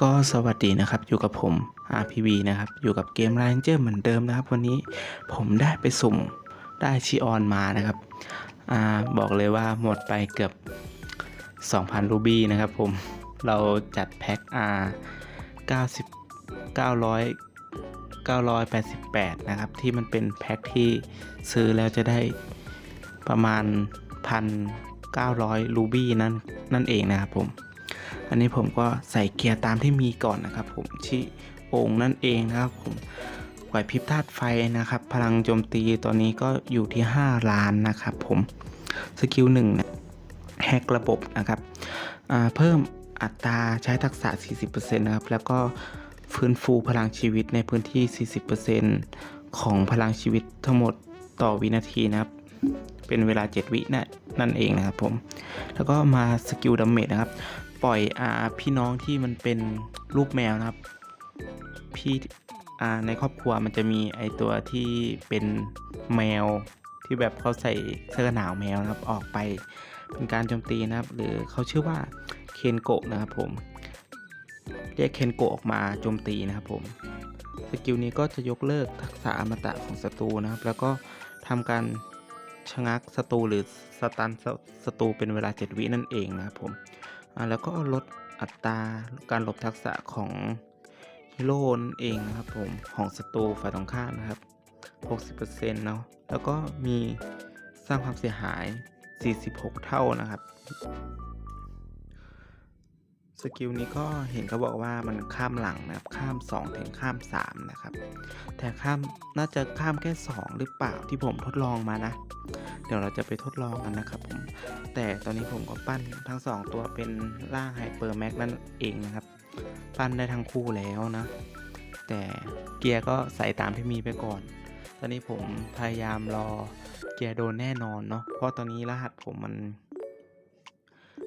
ก็สวัสดีนะครับอยู่กับผม RPV นะครับ อยู่กับเกม Ranger เหมือนเดิมนะครับ วันนี้ผมได้ไปสุ่มได้ชิออนมานะครับอ่าบอกเลยว่าหมดไปเกือบ 2,000 รูบี้นะครับผมเราจัดแพ็คอ่า90 900 988 นะครับ ที่มันเป็นแพ็คที่ซื้อแล้วจะได้ประมาณ 1,900 รูบี้นั่นนั่นเองนะครับผม อันนี้ผมก็ใส่เกียร์ตามที่มีก่อนนะครับ ผมชิองค์นั่นเองนะครับผมไหวพริบธาตุไฟนะครับ พลังโจมตีตอนนี้ก็อยู่ที่ 5 ล้านนะครับผมสกิลหนึ่งนะแฮกระบบนะครับเพิ่มอัตราใช้ทักษะ 40%นะครับ แล้วก็ฟื้นฟูพลังชีวิตในพื้นที่ 40%ของพลังชีวิตทั้งหมดต่อวินาทีนะครับ เป็นเวลา 7 วินะนั่นเองนะครับผม แล้วก็มาสกิลดัมเมจนะครับ ปล่อยอาพี่น้องที่มันเป็นรูปแมวนะครับ พี่อ่าในครอบครัวมันจะมีไอตัวที่เป็นแมวที่แบบเขาใส่เสื้อกันหนาวแมวนะครับออกไปเป็นการโจมตีนะครับ หรือเขาชื่อว่าเคนโกะนะครับผมเรียกเคนโกะออกมาโจมตีนะครับผมสกิลนี้ก็จะยกเลิกทักษะอมตะของศัตรูนะครับ แล้วก็ทำการชะงักศัตรูหรือสตันศัตรูเป็นเวลา 7 วินั่นเองนะครับผม แล้วก็ลดอัตราการหลบทักษะของฮีโร่เองนะครับผมของศัตรูฝ่ายตรงข้ามนะครับ 60%เนาะแล้วก็มีสร้างความเสียหาย 46 เท่านะครับ สกิลนี้ก็เห็นเขาบอกว่ามันข้ามหลังนะครับ ข้าม 2 ถึงข้าม 3 นะครับ แต่ข้ามน่าจะข้ามแค่ 2 หรือเปล่าที่ผมทดลองมานะ เดี๋ยวเราจะไปทดลองกันนะครับผม แต่ตอนนี้ผมก็ปั้นทั้ง 2 ตัวเป็นร่างไฮเปอร์แม็กนั่นเองนะครับ ปั้นได้ทั้งคู่แล้วนะ แต่เกียร์ก็ใส่ตามที่มีไปก่อน ตอนนี้ผมพยายามรอเกียร์โดนแน่นอนเนาะ เพราะตอนนี้รหัสผมมัน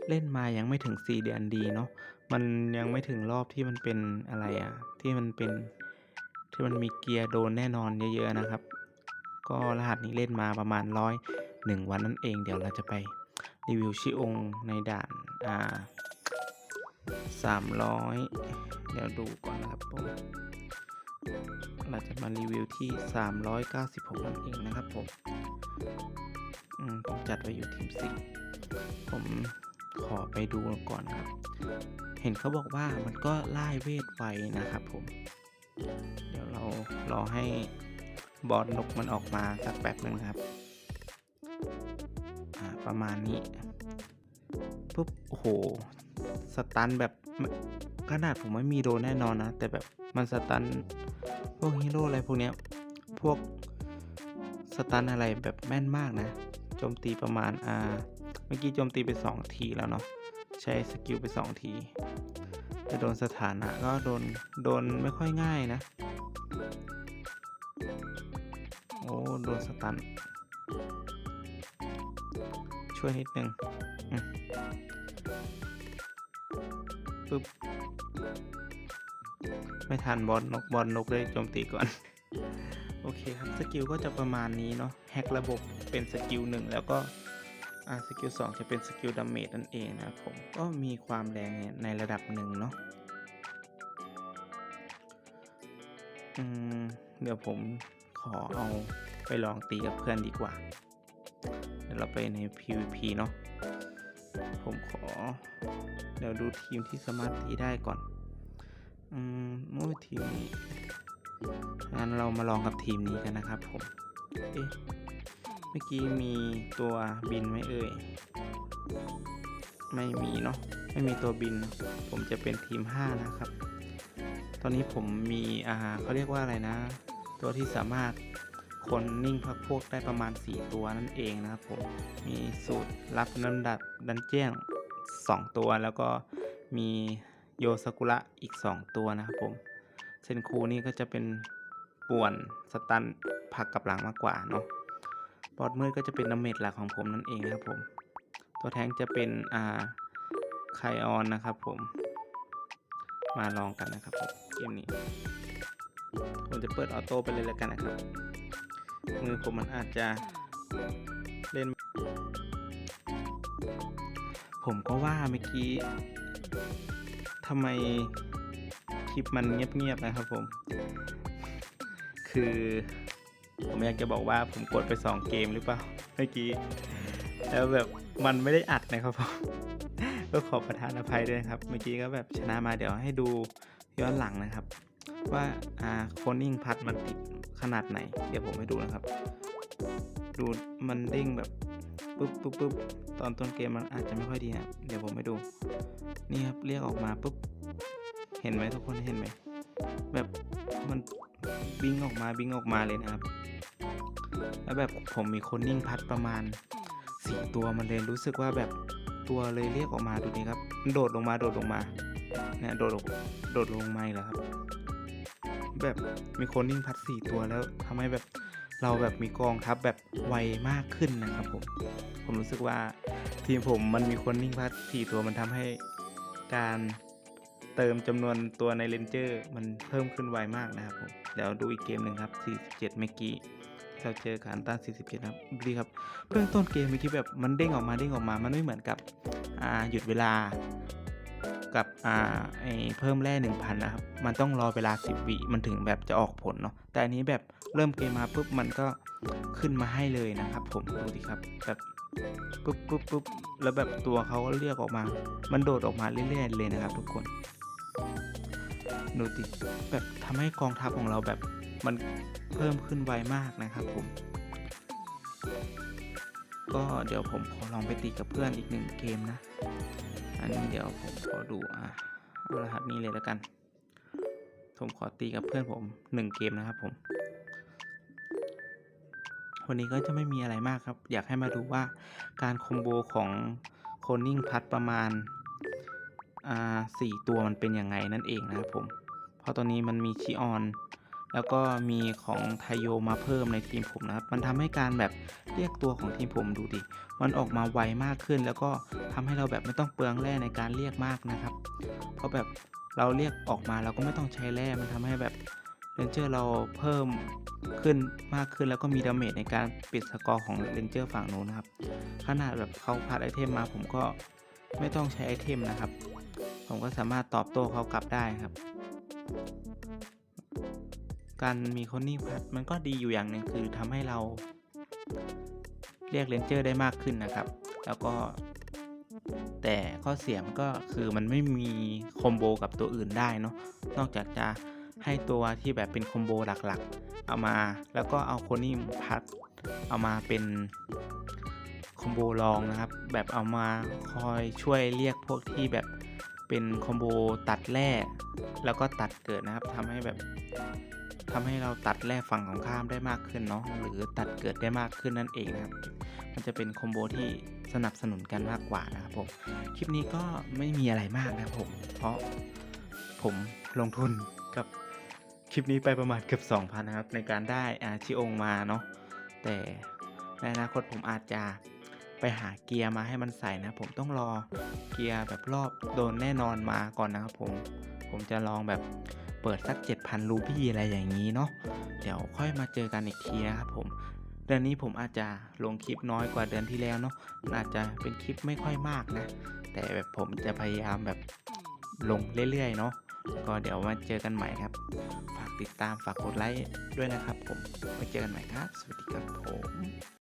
เล่นมายังไม่ถึง 4 เดือนดีเนาะมันยังไม่ถึงรอบที่มันเป็นอะไรอะที่มันเป็นที่มันมีเกียร์โดนแน่นอนเยอะๆนะครับ ก็รหัสนี้เล่นมาประมาณร้อยหนึ่งวันนั่นเองเดี๋ยวเราจะไปรีวิวชิองในด่านอ่าสามร้อยเดี๋ยวดูก่อนนะครับผมเราจะมารีวิวที่ 396นั่นเองนะครับผมอืมผมจัดไว้อยู่ทีมสิผม ขอไปดูก่อนครับ เห็นเขาบอกว่ามันก็ไล่เวทไวนะครับผม เดี๋ยวเรารอให้บอสนกมันออกมาสักแป๊บหนึ่งครับประมาณนี้ปุ๊บโอ้โหสตันแบบขนาดผมไม่มีโดนแน่นอนนะ แต่แบบมันสตันพวกฮีโร่อะไรพวกเนี้ยพวกสตันอะไรแบบแม่นมากนะโจมตีประมาณอ่า เมื่อกี้โจมตีไป 2 ทีแล้วเนาะใช้สกิลไป 2 ทีจะโดนสถานะก็โดนโดนไม่ค่อยง่ายนะ โอ้ โดนสตัน ช่วยนิดนึงปึ๊บ ไม่ทันบอลนกบอลนกเลยโจมตีก่อน โอเคครับ สกิลก็จะประมาณนี้เนาะแฮกระบบเป็นสกิลหนึ่งแล้วก็ อ่าสกิลสองจะเป็นสกิลดาเมจนั่นเองนะครับผม ก็มีความแรงในระดับหนึ่งเนาะอืมเดี๋ยวผมขอเอาไปลองตีกับเพื่อนดีกว่า เดี๋ยวเราไปใน PVP เนาะ ผมขอ เดี๋ยวดูทีมที่สามารถตีได้ก่อน อืมโอ้ทีมนั้นเรามาลองกับทีมนี้กันนะครับผม เอ๊ะ เมื่อกี้มีตัวบินไหมเอ่ย ไม่มีเนาะ ไม่มีตัวบิน ผมจะเป็นทีม 5 นะครับ ตอนนี้ผมมีอ่าเขาเรียกว่าอะไรนะ ตัวที่สามารถคนนิ่งพักพวกได้ประมาณ 4 ตัวนั่นเองนะครับผม มีสูตรรับลำดับดันเจี้ยน2ตัวแล้วก็มีโยซากุระอีก 2 ตัวนะครับผม เซนคูนี่ก็จะเป็นป่วนสตันผักกับหลังมากกว่าเนาะ บอสมืดก็จะเป็นดาเมจหลักของผมนั่นเองครับผม ตัวแทงจะเป็นอ่าไคออนนะครับผม มาลองกันนะครับผมเกมนี้ ผมจะเปิดออโต้ไปเลยแล้วกันนะครับ มือผมมันอาจจะเล่น ผมก็ว่าเมื่อกี้ทำไมคลิปมันเงียบๆนะครับผม คือ ผมอยากจะบอกว่าผมกดไปสองเกมหรือเปล่าเมื่อกี้แล้วแบบมันไม่ได้อัดนะครับผมก็ขอประทานอภัยด้วยครับ เมื่อกี้ก็แบบชนะมาเดี๋ยวให้ดูย้อนหลังนะครับ ว่าอ่าโคนิ่งพัดมันติดขนาดไหน เดี๋ยวผมให้ดูนะครับ ดูมันเด้งแบบปุ๊บปุ๊บปุ๊บตอนต้นเกมมันอาจจะไม่ค่อยดีนะเดี๋ยวผมให้ดู นี่ครับเรียกออกมาปุ๊บ เห็นไหมทุกคนเห็นไหมแบบมัน บิงออกมาบิงออกมาเลยนะครับ แล้วแบบผมมีคนนิ่งพัดประมาณสี่ตัวมันเลยรู้สึกว่าแบบตัวเลยเรียกออกมาดูนี่ครับมันโดดลงมาโดดลงมาเนี่ยโดดลงโดดลงมาอีกแล้วครับ แบบมีคนนิ่งพัดสี่ตัวแล้วทำให้แบบเราแบบมีกองทัพแบบไวมากขึ้นนะครับผมผมรู้สึกว่าทีมผมมันมีคนนิ่งพัดสี่ตัวมันทำให้การ เติมจำนวนตัวในเลนเจอร์มันเพิ่มขึ้นไวมากนะครับผมเดี๋ยวดูอีกเกมหนึ่งครับ 47 เมื่อกี้เราเจอกันต้า47ครับดีครับเบื้องต้นเกมเมื่อกี้แบบมันเด้งออกมาเด้งออกมา มันไม่เหมือนกับหยุดเวลา กับเพิ่มแร่1,000 นะครับ มันต้องรอเวลา 10 วิมันถึงแบบจะออกผลเนาะแต่อันนี้แบบเริ่มเกมมาปุ๊บมันก็ขึ้นมาให้เลยนะครับ ผมดูดิครับแบบปุ๊บปุ๊บปุ๊บแล้วแบบตัวเขาก็เรียกออกมา มันโดดออกมาเรื่อยๆเลยนะครับทุกคน ดูดิแบบทำให้กองทัพของเราแบบมันเพิ่มขึ้นไวมากนะครับผม ก็เดี๋ยวผมขอลองไปตีกับเพื่อนอีกหนึ่งเกมนะ อันนี้เดี๋ยวผมขอดูอะเอารหัสนี้เลยแล้วกัน ผมขอตีกับเพื่อนผมหนึ่งเกมนะครับผมวันนี้ก็จะไม่มีอะไรมากครับ อยากให้มาดูว่าการคอมโบของโคนิ่งพัดประมาณ สี่ตัวมันเป็นยังไงนั่นเองนะครับผม เพราะตอนนี้มันมีชิออน แล้วก็มีของไทโยมาเพิ่มในทีมผมนะครับ มันทำให้การแบบเรียกตัวของทีมผมดูดิ มันออกมาไวมากขึ้น แล้วก็ทำให้เราแบบไม่ต้องเปลืองแร่ในการเรียกมากนะครับ เพราะแบบเราเรียกออกมาเราก็ไม่ต้องใช้แร่ มันทำให้แบบเรนเจอร์เราเพิ่มขึ้นมากขึ้นแล้วก็มีดาเมจในการปิดสกอร์ของเรนเจอร์ฝั่งโน้นนะครับ ขนาดแบบเขาพัดไอเทมมาผมก็ไม่ต้องใช้ไอเทมนะครับ ผมก็สามารถตอบโต้เขากลับได้ครับ การมีคนนิ่งพัดมันก็ดีอยู่อย่างหนึ่งคือทำให้เรา เรียกเลนเจอร์ได้มากขึ้นนะครับ แล้วก็แต่ข้อเสียมันก็คือมันไม่มีคอมโบกับตัวอื่นได้เนาะนอกจากจะให้ตัวที่แบบเป็นคอมโบหลักๆ เอามาแล้วก็เอาโคนี่พัดเอามาเป็นคอมโบรองนะครับ แบบเอามาคอยช่วยเรียกพวกที่แบบ เป็นคอมโบตัดแร่แล้วก็ตัดเกิดนะครับทำให้แบบทำให้เราตัดแร่ฝั่งของข้ามได้มากขึ้นเนาะหรือตัดเกิดได้มากขึ้นนั่นเองนะครับ มันจะเป็นคอมโบที่สนับสนุนกันมากกว่านะครับผมคลิปนี้ก็ไม่มีอะไรมากนะครับผม เพราะผมลงทุนกับคลิปนี้ไปประมาณเกือบ2,000นะครับในการได้อาชิองมาเนาะแต่ในอนาคตผมอาจจะ ไปหาเกียร์มาให้มันใส่นะ ผมต้องรอเกียร์แบบรอบโดนแน่นอนมาก่อนนะครับผมผมจะลองแบบเปิดสัก 7,000 รูบี้อะไรอย่างนี้เนาะเดี๋ยวค่อยมาเจอกันอีกทีนะครับผมเดือนนี้ผมอาจจะลงคลิปน้อยกว่าเดือนที่แล้วเนาะอาจจะเป็นคลิปไม่ค่อยมากนะ แต่แบบผมจะพยายามแบบลงเรื่อยๆเนาะก็เดี๋ยวมาเจอกันใหม่ครับ ฝากติดตามฝากกดไลค์ด้วยนะครับผมไว้เจอกันใหม่ครับ สวัสดีครับผม